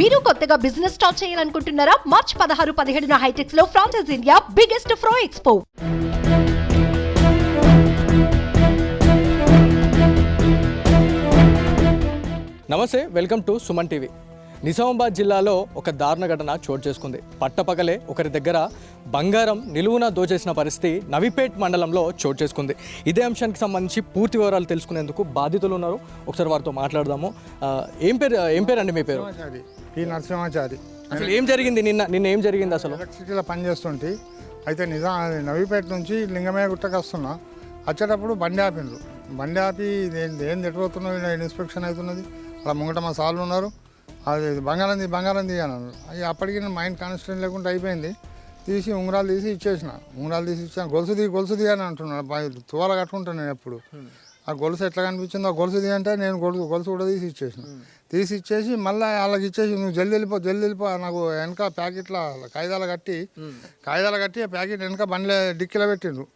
మీరు కొత్తగా business start చేయాలనుకుంటున్నారా? మార్చ్ పదహారు పదిహేడున హైటెక్స్లో franchise India biggest pro expo నమస్తే welcome to Suman TV. Nizamabad జిల్లాలో ఒక దారుణ ఘటన చోటు చేసుకుంది. పట్టపగలే ఒకరి దగ్గర బంగారం నిలువున దోచేసిన పరిస్థితి నవిపేట్ మండలంలో చోటు చేసుకుంది. ఇదే అంశానికి సంబంధించి పూర్తి వివరాలు తెలుసుకునేందుకు బాధితులు ఉన్నారు. ఒకసారి వారితో మాట్లాడదాము. ఏం పేరు ఏం పేరు అండి మీ పేరు? నరసింహాచారి. అసలు ఏం జరిగింది? నిన్న నిన్న ఏం జరిగింది అసలు? ఎలక్ట్రిసిటీలో పనిచేస్తుంటే అయితే నిజాం నవీపేట నుంచి లింగమయ్య గుట్టకు వస్తున్నా. వచ్చేటప్పుడు బండి ఆపిండ్రు. బండి ఆపి ఏం ఈడ ఇన్స్పెక్షన్ అవుతున్నది. అలా ముంగట మా సార్లు ఉన్నారు. అది బంగారం తీ బంగారం తీ అన్నారు అవి అప్పటికి నేను మైండ్ కాన్స్టెంట్ లేకుండా అయిపోయింది. తీసి ఉంగరాలు తీసి ఇచ్చేసిన. ఉంగరాలు తీసి ఇచ్చాను. గొలుసు తీ గొలుసు తీ అని అంటున్నాను తువాల కట్టుకుంటాను నేను ఎప్పుడు. ఆ గొలుసు ఎట్లా కనిపించిందో ఆ గొలుసు తీ అంటే నేను గొలుసు గొలుసు కూడా తీసి ఇచ్చేసిన. తీసి ఇచ్చేసి మళ్ళీ వాళ్ళకి ఇచ్చేసి నువ్వు జల్ది వెళ్ళిపో జల్ది వెళ్ళిపో నాకు వెనక ప్యాకెట్ల కాగితాలు కట్టి కాగితాలు కట్టి ఆ ప్యాకెట్ వెనక బండ్లే డిక్కిలో పెట్టిండ్రు.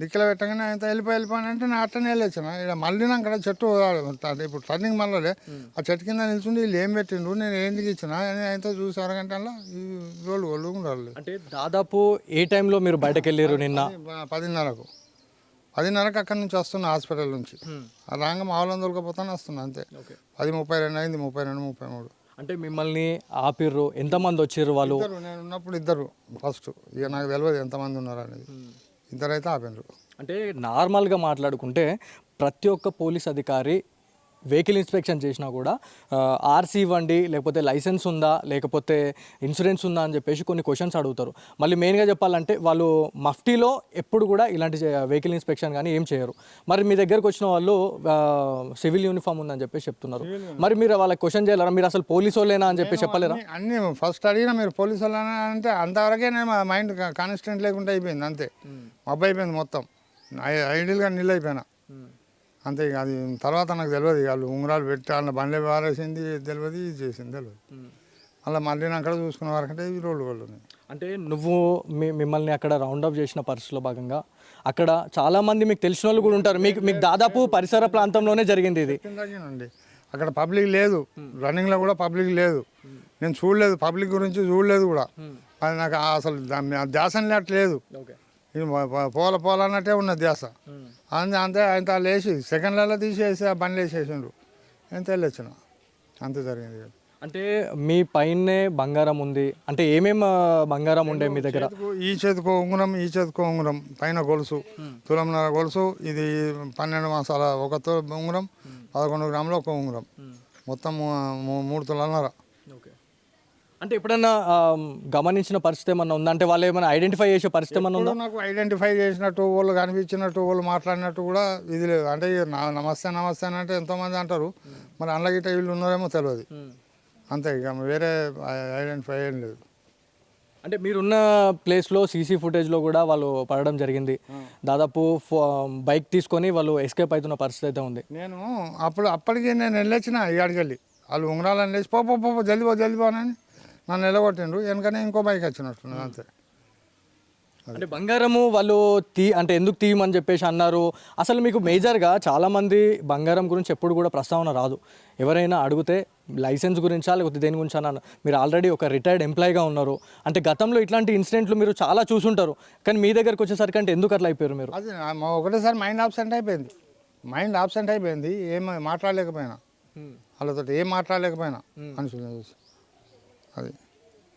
డిక్కిలో పెట్టగానే ఆయన వెళ్ళిపోయి వెళ్ళిపోయి అంటే నేను అట్టనే వెళ్ళొచ్చిన. ఇక్కడ మళ్ళీ అక్కడ చెట్టు ఇప్పుడు టర్నింగ్ మళ్ళీ ఆ చెట్టు కింద నిల్చుండి వీళ్ళు ఏం పెట్టిండ్రు? నేను ఎందుకు ఇచ్చిన? అని ఆయనతో చూసి రోడ్డు వాళ్ళు ఉండాలి అంటే దాదాపు ఏ టైంలో మీరు బయటకు వెళ్ళారు నిన్న? పదిన్నరకు. పదిన్నరకు అక్కడి నుంచి వస్తున్నా హాస్పిటల్ నుంచి. ఆ రాంగ మా వాళ్ళని దొరకపోతానే వస్తున్నా అంతే. పది ముప్పై రెండు అయింది ముప్పై రెండు ముప్పై మూడు. అంటే మిమ్మల్ని ఆపిర్రు. ఎంతమంది వచ్చారు వాళ్ళు? నేను ఉన్నప్పుడు ఇద్దరు ఫస్ట్. ఇక నాకు తెలియదు ఎంతమంది ఉన్నారు అనేది. ఇద్దరు అయితే ఆపినరు అంటే నార్మల్గా మాట్లాడుకుంటే ప్రతి ఒక్క పోలీస్ అధికారి వెహికల్ ఇన్స్పెక్షన్ చేసినా కూడా ఆర్సీ ఇవ్వండి లేకపోతే లైసెన్స్ ఉందా లేకపోతే ఇన్సూరెన్స్ ఉందా అని చెప్పేసి కొన్ని క్వశ్చన్స్ అడుగుతారు. మళ్ళీ మెయిన్గా చెప్పాలంటే వాళ్ళు మఫ్టీలో ఎప్పుడు కూడా ఇలాంటి వెహికల్ ఇన్స్పెక్షన్ కానీ ఏం చేయరు. మరి మీ దగ్గరకు వచ్చిన వాళ్ళు సివిల్ యూనిఫామ్ ఉందని చెప్పేసి చెప్తున్నారు. మరి మీరు వాళ్ళకి క్వశ్చన్ చేయాలరా? మీరు అసలు పోలీసు వాళ్ళేనా అని చెప్పి చెప్పలేరా? అన్ని ఫస్ట్ అడిగినా మీరు పోలీసు వాళ్ళని అంటే అంతవరకే నేను మా మైండ్ కాన్స్టెంట్ లేకుండా అయిపోయింది అంతే. మబ్బు అయిపోయింది మొత్తం. ఐడియల్గా నీళ్ళు అయిపోయినా. అంతే ఇక అది తర్వాత నాకు తెలియదు వాళ్ళు ఉంగరాలు పెట్టి వాళ్ళ బండ్లే పారేసింది తెలియదు ఇది చేసింది తెలియదు మళ్ళీ మళ్ళీ అక్కడ చూసుకున్న వరకంటే ఈ రోడ్డు వాళ్ళు అంటే నువ్వు మీ మిమ్మల్ని అక్కడ రౌండ్ అప్ చేసిన పరిస్థితిలో భాగంగా అక్కడ చాలా మంది మీకు తెలిసిన వాళ్ళు కూడా ఉంటారు. మీకు మీకు దాదాపు పరిసర ప్రాంతంలోనే జరిగింది ఇది. తగ్గినండి అక్కడ పబ్లిక్ లేదు. రన్నింగ్లో కూడా పబ్లిక్ లేదు. నేను చూడలేదు. పబ్లిక్ గురించి చూడలేదు కూడా. అది నాకు అసలు దాని మీద ధ్యాస లేదు పోల పోల అన్నట్టే ఉన్నది ధ్యాస. అంతే అంతే ఆయన లేచి సెకండ్లలో తీసేసి ఆ బండ్లు వేసేసిండ్రు. ఎంత వెళ్ళొచ్చిన? అంతే జరిగింది అంటే మీ పైనే బంగారం ఉంది. అంటే ఏమేమి బంగారం ఉండే మీ దగ్గర? ఈ చేతికో ఉంగరం ఈ చేతికో ఉంగరం. పైన గొలుసు. తులంన్నర గొలుసు. ఇది పన్నెండు మాసాల ఒక తు ఉంగరం. పదకొండు గ్రాములు ఒక ఉంగరం. మొత్తం మూడు తులన్నర. అంటే ఎప్పుడన్నా గమనించిన పరిస్థితి ఏమన్నా ఉందా? అంటే వాళ్ళు ఏమైనా ఐడెంటిఫై చేసే పరిస్థితి ఏమన్నా ఉందా? నాకు ఐడెంటిఫై చేసినట్టు వాళ్ళు కనిపించినట్టు వాళ్ళు మాట్లాడినట్టు కూడా ఇది లేదు. అంటే నమస్తే నమస్తే అని అంటే ఎంతోమంది అంటారు. మరి అందులో గిట్ట వీళ్ళు ఉన్నారేమో తెలియదు అంతే ఇక వేరే ఐడెంటిఫై ఏం లేదు. అంటే మీరున్న ప్లేస్లో సీసీ ఫుటేజ్లో కూడా వాళ్ళు పడడం జరిగింది. దాదాపు ఫో- బైక్ తీసుకొని వాళ్ళు ఎస్కేప్ అవుతున్న పరిస్థితి అయితే ఉంది. నేను అప్పుడు అప్పటికి నేను వెళ్ళొచ్చిన ఇక్కడికి వెళ్ళి వాళ్ళు ఉంగరాలు వెళ్ళేసి పో పో పో పో, జల్ది పో జల్ది పోనని నన్ను నిలగొట్టిండ్రు. వెనకనే ఇంకో బైక్ వచ్చినట్టున్నది అంతే. అంటే బంగారము వాళ్ళు తీ అంటే ఎందుకు తీయమని చెప్పేసి అన్నారు. అసలు మీకు మేజర్గా చాలామంది బంగారం గురించి ఎప్పుడు కూడా ప్రస్తావన రాదు. ఎవరైనా అడిగితే లైసెన్స్ గురించా లేకపోతే దేని గురించి అన్నారు మీరు ఆల్రెడీ ఒక రిటైర్డ్ ఎంప్లాయీగా ఉన్నారు. అంటే గతంలో ఇట్లాంటి ఇన్సిడెంట్లు మీరు చాలా చూసుంటారు. కానీ మీ దగ్గరకు వచ్చేసరికి అంటే ఎందుకు అట్లా అయిపోయారు మీరు? అది ఒకటేసారి మైండ్ ఆబ్సెంట్ అయిపోయింది. మైండ్ ఆబ్సెంట్ అయిపోయింది. ఏం మాట్లాడలేకపోయినా. వాళ్ళతో ఏం మాట్లాడలేకపోయినా. మనుషులను చూసి. అది.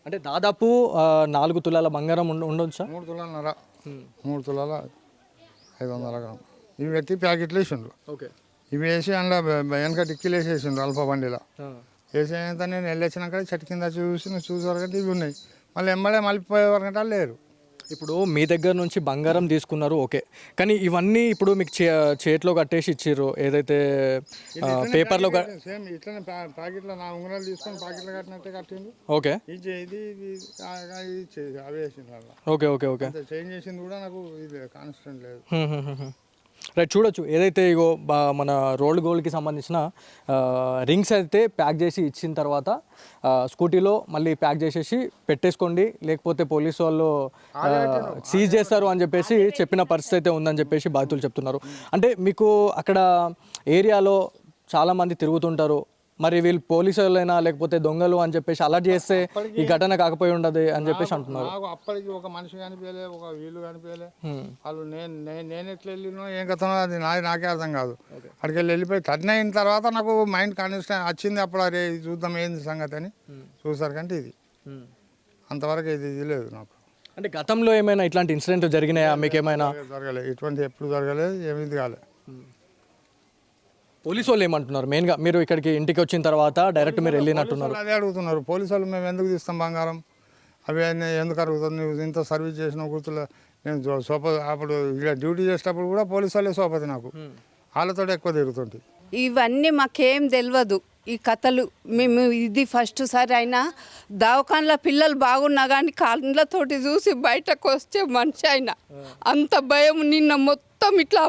అంటే దాదాపు నాలుగు తులాల బంగారం ఉండ ఉండొచ్చా? మూడు తులాలన్నర మూడు తులాల ఐదు వందల గ్రామ్. ఇవి పెట్టి ప్యాకెట్లు వేసిండ్రు. ఓకే. ఇవి వేసి అందులో బె- వెనక టిక్కీలు వేసేసిండ్రు అల్ప బండిలో. వేసేంత నేను వెళ్ళొచ్చినాక చెట్టు కింద చూసి నువ్వు చూసే వరకంటే ఇవి ఉన్నాయి. మళ్ళీ ఎంబడే మళ్ళీ పోయే వరకంటే వాళ్ళు లేరు. ఇప్పుడు మీ దగ్గర నుంచి బంగారం తీసుకున్నారు ఓకే. కానీ ఇవన్నీ ఇప్పుడు మీకు చేతిలో కట్టేసి ఇచ్చిర్రు ఏదైతే పేపర్లో సేమ్ ఇట్లనే ప్యా- ప్యాకెట్లో నా ఉంగరాలు తీసుకొని ప్యాకెట్లో కట్టినట్టే కట్టిండ్రు ఓకే. ఇది ఇది ఇది అవి అలా. Okay okay okay. చేంజ్ చేసింది కూడా నాకు ఇది కాన్స్టెంట్ లేదు. రైట్ చూడొచ్చు. ఏదైతే ఇగో బా- మన రోల్డ్ గోల్డ్కి సంబంధించిన రింగ్స్ అయితే ప్యాక్ చేసి ఇచ్చిన తర్వాత స్కూటీలో మళ్ళీ ప్యాక్ చేసేసి పెట్టేసుకోండి. లేకపోతే పోలీసు వాళ్ళు సీజ్ చేస్తారు అని చెప్పేసి చెప్పిన పరిస్థితి అయితే ఉందని చెప్పేసి బాధితులు చెప్తున్నారు. అంటే మీకు అక్కడ ఏరియాలో చాలామంది తిరుగుతుంటారు. మరి వీళ్ళు పోలీసులైనా లేకపోతే దొంగలు అని చెప్పేసి అలర్ట్ చేస్తే ఈ ఘటన కాకపోయి ఉండదు అని చెప్పేసి అంటున్నారు. నాకు అప్పటికి ఒక మనిషి కనిపించలే ఒక వీళ్ళు కనిపించలే. వాళ్ళు నేను నేను ఎట్లా వెళ్ళినో ఏం కథనో అది నాది నాకే అర్థం కాదు. అక్కడికి వెళ్ళి వెళ్ళిపోయి టర్న్ అయిన తర్వాత నాకు మైండ్ కాన్స్టెంట్ వచ్చింది అప్పుడు అరే చూద్దాం ఏంది సంగతి అని చూసారు కంటే ఇది. అంతవరకు ఇది ఇది లేదు నాకు. అంటే గతంలో ఏమైనా ఇట్లాంటి ఇన్సిడెంట్ జరిగినాయా? మీకు ఏమైనా జరగలేదు ఇటువంటి ఎప్పుడు జరగలేదు ఏమి కాలేదు పోలీసు వాళ్ళు ఏమంటున్నారు? మెయిన్గా మీరు ఇక్కడికి ఇంటికి వచ్చిన తర్వాత డైరెక్ట్ మీరు వెళ్ళినట్టున్నారు. అదే అడుగుతున్నారు. పోలీసు వాళ్ళు మేము ఎందుకు తీస్తాం బంగారం? అవి అన్నీ ఎందుకు అడుగుతుంది నువ్వు ఇంత సర్వీస్ చేసిన గుర్తులు. నేను సోప అప్పుడు ఇలా డ్యూటీ చేసేటప్పుడు కూడా పోలీసు వాళ్ళే సోపతి నాకు. వాళ్ళతో ఎక్కువ తిరుగుతుంటే. ఇవన్నీ మాకేం తెలియదు ఈ కథలు మేము ఇది ఫస్ట్ సారి అయినా దవాఖానలో పిల్లలు బాగున్నా కానీ కళ్ళతోటి చూసి బయటకు వస్తే మనిషి అయినా. అంత భయం నిన్న మొత్తం మొత్తం ఇట్లా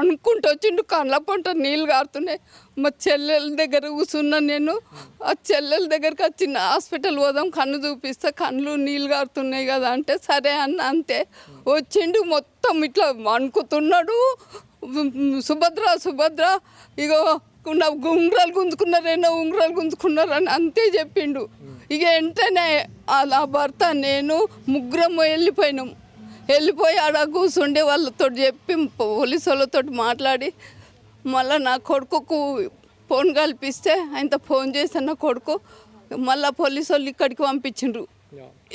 అనుకుంటూ వచ్చిండు. కళ్ళ పంట నీళ్ళు కారుతున్నాయి. మా చెల్లెల దగ్గర కూర్చున్నా నేను. ఆ చెల్లెల దగ్గరికి వచ్చిన హాస్పిటల్ పోదాం కన్ను చూపిస్తే. కళ్ళు నీళ్ళు కారుతున్నాయి కదా అంటే సరే అన్న అంతే. వచ్చిండు మొత్తం ఇట్లా అనుకుతున్నాడు సుభద్ర సుభద్ర ఇగో నా ఉంగరాలు గుంజుకున్నారేనా ఉంగరాలు గుంజుకున్నారని అంతే చెప్పిండు. ఇక వెంటనే అలా భర్త నేను ముగ్గురం వెళ్ళిపోయినాం. వెళ్ళిపోయి ఆడ కూర్చుండే వాళ్ళతో చెప్పి పోలీసు వాళ్ళతో మాట్లాడి మళ్ళీ నా కొడుకుకు ఫోన్ కల్పిస్తే ఆయనతో ఫోన్ చేస్తే నా కొడుకు మళ్ళీ పోలీసు వాళ్ళు ఇక్కడికి పంపించిండ్రు.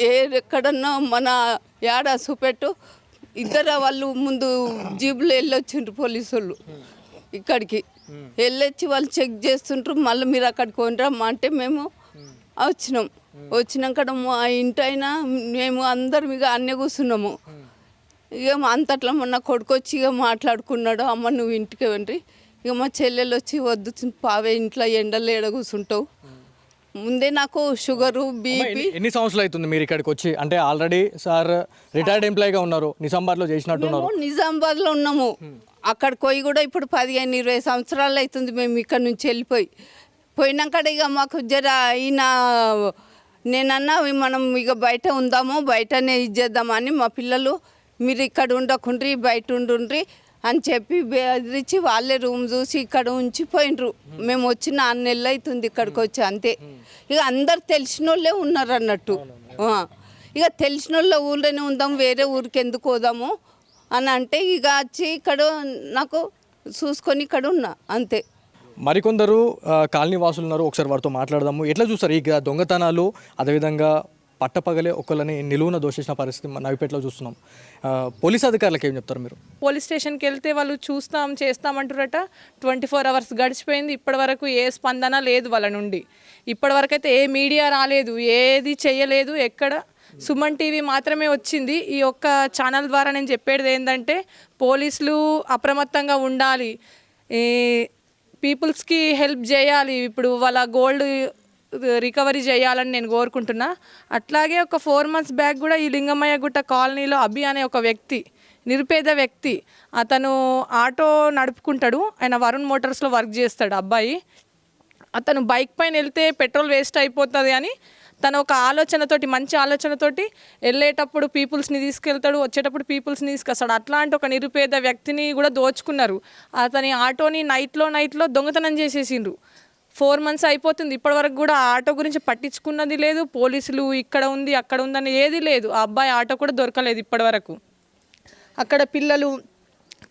ఏ ఎక్కడన్నా మన యాడ చూపెట్టు ఇద్దరు వాళ్ళు ముందు జీబులో వెళ్ళొచ్చిండ్రు పోలీసు వాళ్ళు ఇక్కడికి వెళ్ళొచ్చి వాళ్ళు చెక్ చేస్తుంటారు మళ్ళీ మీరు అక్కడికి కొనరమ్మా అంటే మేము వచ్చినాం. వచ్చినాక మా ఇంటైనా మేము అందరం ఇక అన్నీ కూర్చున్నాము ఇక అంతట్లో మొన్న కొడుకు వచ్చి ఇక మాట్లాడుకున్నాడు అమ్మ నువ్వు ఇంటికి వెళ్ళి ఇక మా చెల్లెలు వచ్చి వద్దు పావే ఇంట్లో ఎండలు ఏడ కూర్చుంటావు? ముందే నాకు షుగరు బీపీ ఎన్ని- సంవత్సరాలు అవుతుంది మీరు ఇక్కడికి వచ్చి? అంటే ఆల్రెడీ సార్ రిటైర్డ్ ఎంప్లాయీగా ఉన్నారు నిజామాబాద్లో చేసినట్టున్నారు. నిజామాబాద్లో ఉన్నాము. అక్కడికి పోయి కూడా ఇప్పుడు పదిహేను ఇరవై సంవత్సరాలు అవుతుంది మేము ఇక్కడ నుంచి వెళ్ళిపోయి. పోయినాక ఇక మాకు జర ఈయన నేనన్నా మనం ఇక బయట ఉందాము బయటనే ఇది చేద్దామని మా పిల్లలు మీరు ఇక్కడ ఉండకుండ్రి బయట ఉండుండ్రి అని చెప్పి బెదిరించి వాళ్ళే రూమ్ చూసి ఇక్కడ ఉంచిపోయినరు మేము వచ్చిన ఆరు నెలలు అవుతుంది ఇక్కడికి వచ్చి అంతే. ఇక అందరు తెలిసిన వాళ్ళే ఉన్నారు అన్నట్టు. ఇక తెలిసిన వాళ్ళ ఊళ్ళోనే ఉందాం వేరే ఊరికి ఎందుకు పోదాము అని అంటే ఇక వచ్చి ఇక్కడ నాకు చూసుకొని ఇక్కడ ఉన్నా అంతే. మరికొందరు కాలనీ వాసులు ఉన్నారు ఒకసారి వారితో మాట్లాడదాము. ఎట్లా చూస్తారు? ఇక దొంగతనాలు అదేవిధంగా పట్టపగలే ఒకళ్ళని నిలువున దోషించిన పరిస్థితి నవిపేటలో చూస్తున్నాం. పోలీస్ అధికారులకు ఏం చెప్తారు మీరు? పోలీస్ స్టేషన్కి వెళ్తే వాళ్ళు చూస్తాం చేస్తాం చేస్తామంటారట. ట్వంటీ ఫోర్ అవర్స్ గడిచిపోయింది. ఇప్పటి వరకు ఏ స్పందన లేదు వాళ్ళ నుండి. ఇప్పటి వరకు అయితే ఏ మీడియా రాలేదు ఏది చేయలేదు ఎక్కడ. సుమన్ టీవీ మాత్రమే వచ్చింది. ఈ ఒక్క ఛానల్ ద్వారా నేను చెప్పేది ఏంటంటే పోలీసులు అప్రమత్తంగా ఉండాలి. ఈ పీపుల్స్కి హెల్ప్ చేయాలి. ఇప్పుడు వాళ్ళ గోల్డ్ రికవరీ చేయాలని నేను కోరుకుంటున్నా. అట్లాగే ఒక ఫోర్ మంత్స్ బ్యాక్ కూడా ఈ లింగమయ్య గుట్ట కాలనీలో అభి అనే ఒక వ్యక్తి నిరుపేద వ్యక్తి అతను ఆటో నడుపుకుంటాడు. ఆయన వరుణ్ మోటార్స్లో వర్క్ చేస్తాడు అబ్బాయి. అతను బైక్ పైన వెళ్తే పెట్రోల్ వేస్ట్ అయిపోతుంది అని తన ఒక ఆలోచనతోటి మంచి ఆలోచనతోటి వెళ్ళేటప్పుడు పీపుల్స్ని తీసుకెళ్తాడు వచ్చేటప్పుడు పీపుల్స్ని తీసుకొస్తాడు. అట్లాంటి ఒక నిరుపేద వ్యక్తిని కూడా దోచుకున్నారు. అతని ఆటోని నైట్లో నైట్లో దొంగతనం చేసేసిండ్రు. ఫోర్ మంత్స్ అయిపోతుంది. ఇప్పటివరకు కూడా ఆటో గురించి పట్టించుకున్నది లేదు. పోలీసులు ఇక్కడ ఉంది అక్కడ ఉందని ఏది లేదు. ఆ అబ్బాయి ఆటో కూడా దొరకలేదు ఇప్పటివరకు. అక్కడ పిల్లలు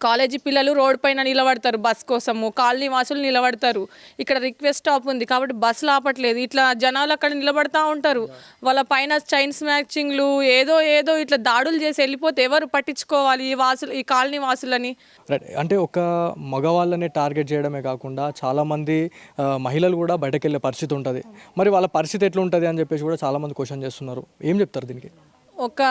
కాలేజీ పిల్లలు రోడ్ పైన నిలబడతారు బస్ కోసము కాలనీ వాసులు నిలబడతారు. ఇక్కడ రిక్వెస్ట్ స్టాప్ ఉంది కాబట్టి బస్సులు ఆపట్లేదు ఇట్లా జనాలు అక్కడ నిలబడతా ఉంటారు. వాళ్ళ పైన చైన్ స్నాచింగ్లు ఏదో ఏదో ఇట్లా దాడులు చేసి వెళ్ళిపోతే ఎవరు పట్టించుకోవాలి ఈ వాసులు ఈ కాలనీ వాసులని? అంటే ఒక మగవాళ్ళని టార్గెట్ చేయడమే కాకుండా చాలామంది మహిళలు కూడా బయటకు వెళ్ళే పరిస్థితి ఉంటుంది. మరి వాళ్ళ పరిస్థితి ఎట్లా ఉంటుంది అని చెప్పేసి కూడా చాలామంది క్వశ్చన్ చేస్తున్నారు. ఏం చెప్తారు దీనికి? ఒక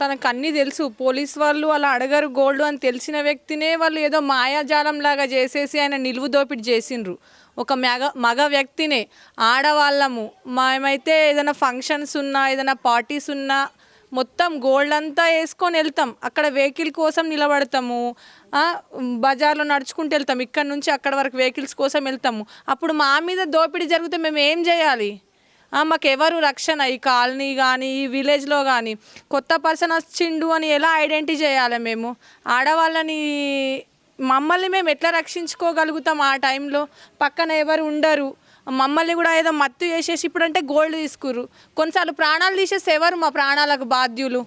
తనకు అన్నీ తెలుసు. పోలీస్ వాళ్ళు అలా అడగరు. గోల్డ్ అని తెలిసిన వ్యక్తినే వాళ్ళు ఏదో మాయాజాలం లాగా చేసేసి ఆయన నిలువు దోపిడి చేసిండ్రు. ఒక మగ మగ వ్యక్తినే. ఆడవాళ్ళము. మేమైతే ఏదైనా ఫంక్షన్స్ ఉన్నా ఏదైనా పార్టీస్ ఉన్నా మొత్తం గోల్డ్ అంతా వేసుకొని వెళ్తాం. అక్కడ వెహికల్ కోసం నిలబడతాము. బజార్లో నడుచుకుంటూ వెళ్తాం. ఇక్కడ నుంచి అక్కడ వరకు వెహికల్స్ కోసం వెళ్తాము. అప్పుడు మా మీద దోపిడీ జరిగితే మేము ఏం చేయాలి? మాకెవరు మాకు ఎవరు రక్షణ? ఈ కాలనీ కానీ ఈ విలేజ్లో కానీ కొత్త పర్సన్ వచ్చిండు అని ఎలా ఐడెంటిటీ చేయాలి మేము? ఆడవాళ్ళని మమ్మల్ని మేము ఎట్లా రక్షించుకోగలుగుతాం ఆ టైంలో? పక్కన ఎవరు ఉండరు. మమ్మల్ని కూడా ఏదో మత్తు చేసేసి ఇప్పుడంటే గోల్డ్ తీసుకుర్రు. కొన్నిసార్లు ప్రాణాలు తీసేసి ఎవరు మా ప్రాణాలకు బాధ్యులు?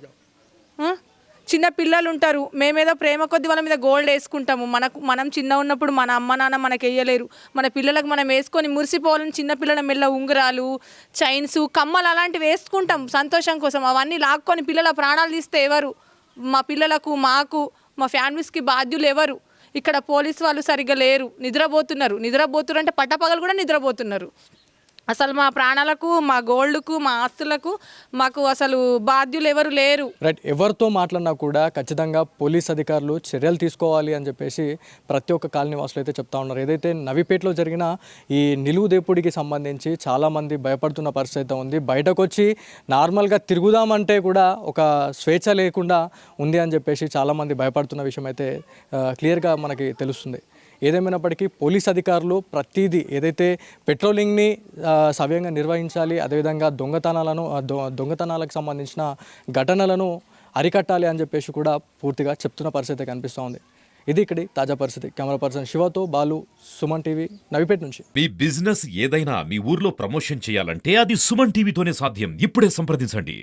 చిన్న పిల్లలు ఉంటారు మేమేదో ప్రేమ కొద్ది వాళ్ళ మీద గోల్డ్ వేసుకుంటాము. మనకు మనం చిన్న ఉన్నప్పుడు మన అమ్మ నాన్న మనకి వేయలేరు. మన పిల్లలకు మనం వేసుకొని మురిసిపోవాలని చిన్న పిల్లల మెల్ల ఉంగరాలు చైన్స్ కమ్మలు అలాంటివి వేసుకుంటాం సంతోషం కోసం. అవన్నీ లాక్కొని పిల్లల ప్రాణాలు తీస్తే ఎవరు? మా పిల్లలకు మాకు మా ఫ్యామిలీస్కి బాధ్యులు ఎవరు? ఇక్కడ పోలీస్ వాళ్ళు సరిగ్గా లేరు. నిద్రపోతున్నారు. నిద్రపోతున్నారు అంటే పట్టపగలు కూడా నిద్రపోతున్నారు. అసలు మా ప్రాణాలకు మా గోల్డ్కు మా ఆస్తులకు మాకు అసలు బాధ్యులు ఎవరు లేరు. రైట్ ఎవరితో మాట్లాడినా కూడా ఖచ్చితంగా పోలీస్ అధికారులు చర్యలు తీసుకోవాలి అని చెప్పేసి ప్రతి ఒక్క కాలనీ వాసులు అయితే చెప్తా ఉన్నారు. ఏదైతే నవిపేటలో జరిగిన ఈ నిలువుదేపుడికి సంబంధించి చాలామంది భయపడుతున్న పరిస్థితి అయితే ఉంది. బయటకు వచ్చి నార్మల్గా తిరుగుదామంటే కూడా ఒక స్వేచ్ఛ లేకుండా ఉంది అని చెప్పేసి చాలామంది భయపడుతున్న విషయం అయితే క్లియర్గా మనకి తెలుస్తుంది. ఏదేమైనప్పటికీ పోలీస్ అధికారులు ప్రతిదీ ఏదైతే పెట్రోలింగ్ని సవ్యంగా నిర్వహించాలి అదేవిధంగా దొంగతనాలను దొ- దొంగతనాలకు సంబంధించిన ఘటనలను అరికట్టాలి అని చెప్పేసి కూడా పూర్తిగా చెప్తున్న పరిస్థితి కనిపిస్తూ ఉంది. ఇది ఇక్కడి తాజా పరిస్థితి. కెమెరా పర్సన్ శివతో బాలు సుమన్ టీవీ నవిపేట నుంచి. మీ బిజినెస్ ఏదైనా మీ ఊర్లో ప్రమోషన్ చేయాలంటే అది సుమన్ టీవీతోనే సాధ్యం. ఇప్పుడే సంప్రదించండి.